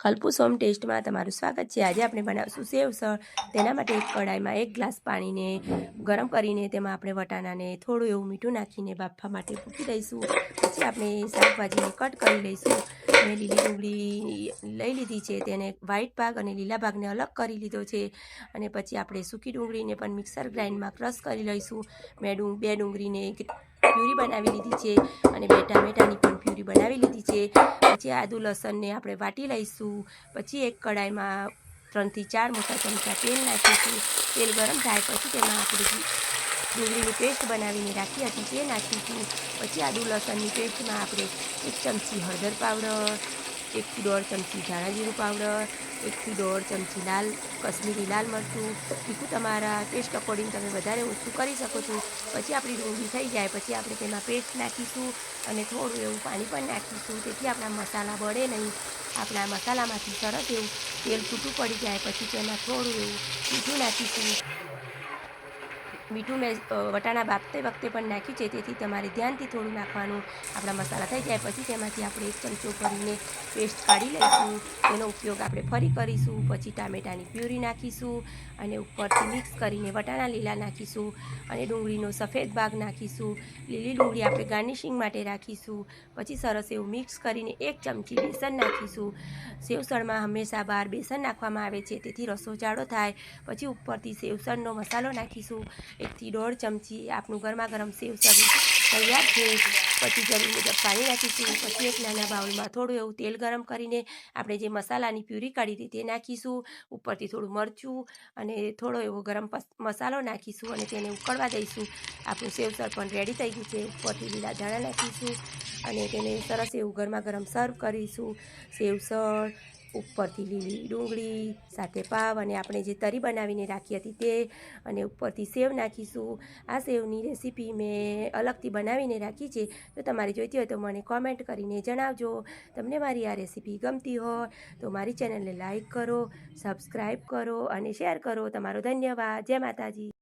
ખલપુસ home ટેસ્ટમાં તમારું સ્વાગત છે. આજે આપણે બનાવશું સેવસળ તેના માટે એક કડાઈમાં એક ગ્લાસ પાણીને ગરમ કરીને તેમાં આપણે વટાણાને થોડું એવું મીઠું નાખીને બાફવા માટે મૂકી દઈશું. પછી આપણે શાકભાજીને કટ કરી લઈશું. મેં લીલી ડુંગળી લઈ લીધી છે. તેને વ્હાઈટ ભાગ અને લીલા ભાગને અલગ કરી લીધો છે. અને પછી આપણે સૂકી ડુંગળીને પણ મિક્સર ગ્રાઇન્ડમાં ક્રશ કરી લઈશું. મેં બે ડુંગળીને પ્યુરી બનાવી લીધી છે. અને બે ટામેટાની પણ પ્યુરી બનાવી લીધી છે. પછી આદુ લસણને આપણે વાટી લઈશું. પછી એક કડાઈમાં ત્રણથી ચાર મોટા ચમચા તેલ નાખીશું. તેલ ગરમ થાય પછી તેમાં આપણે ડુંગળીની પેસ્ટ બનાવીને રાખી હતી તે નાખીશું. પછી આદુ લસણની પેસ્ટમાં આપણે એક ચમચી હળદર પાવડર એકથી દોઢ ચમચી ધાણા પાવડર એકથી દોઢ ચમચી લાલ કશ્મીરી લાલ મરચું, તીખું તમારા ટેસ્ટ અકોર્ડિંગ તમે વધારે ઓછું કરી શકો છો. પછી આપણી ડુંગળી થઈ જાય, પછી આપણે તેમાં પેસ્ટ નાખીશું અને થોડું એવું પાણી પણ નાખીશું. તેથી આપણા મસાલા બળે નહીં. આપણા મસાલામાંથી સરસ એવું તેલ છૂટું પડી જાય, પછી તેમાં થોડું એવું મીઠું નાખીશું. મીઠું મેં વટાણા બાફતે વખતે પણ નાખ્યું છે. તેથી તમારે ધ્યાનથી થોડું નાખવાનું આપણા મસાલા થઈ જાય. પછી તેમાંથી આપણે એક ચમચો ભરીને પેસ્ટ કાઢી લઈશું. તેનો ઉપયોગ આપણે ફરી કરીશું. પછી ટામેટાની પ્યુરી નાખીશું અને ઉપરથી મિક્સ કરીને વટાણા લીલા નાખીશું અને ડુંગળીનો સફેદ ભાગ નાખીશું. લીલી ડુંગળી આપણે ગાર્નિશિંગ માટે રાખીશું. પછી સરસ એવું મિક્સ કરીને એક ચમચી બેસન નાખીશું. સેવસણમાં હંમેશા બહાર બેસન નાખવામાં આવે છે. તેથી રસો જાડો થાય. પછી ઉપરથી સેવસણનો મસાલો નાખીશું. એકથી દોઢ ચમચી આપણું ગરમા ગરમ સેવ સેવસળ તૈયાર છે. પછી જરૂર મુજબ પાણી નાખીશું. પછી એક નાના બાઉલમાં થોડું એવું તેલ ગરમ કરીને આપણે જે મસાલાની પ્યુરી કાઢી હતી તે નાખીશું. ઉપરથી થોડું મરચું અને થોડો એવો ગરમ મસાલો નાખીશું અને તેને ઉકળવા દઈશું. આપણું સેવસળ પણ રેડી થઈ ગયું છે. ઉપરથી લીલા ધાણા નાખીશું અને તેને સરસ એવું ગરમા ગરમ સર્વ કરીશું. સેવસળ ઉપરથી લીલી ડુંગળી, સાથે પાવ અને આપણે જે તરી બનાવીને રાખી હતી તે અને ઉપરથી સેવ નાખીશું. આ સેવની રેસીપી મેં અલગથી બનાવીને રાખી છે. જો તમારે જોઈતી હોય તો મને કોમેન્ટ કરીને જણાવજો. તમને મારી આ રેસીપી ગમતી હોય તો મારી ચેનલને લાઈક કરો સબસ્ક્રાઈબ કરો અને શેર કરો. તમારો ધન્યવાદ. જય માતાજી.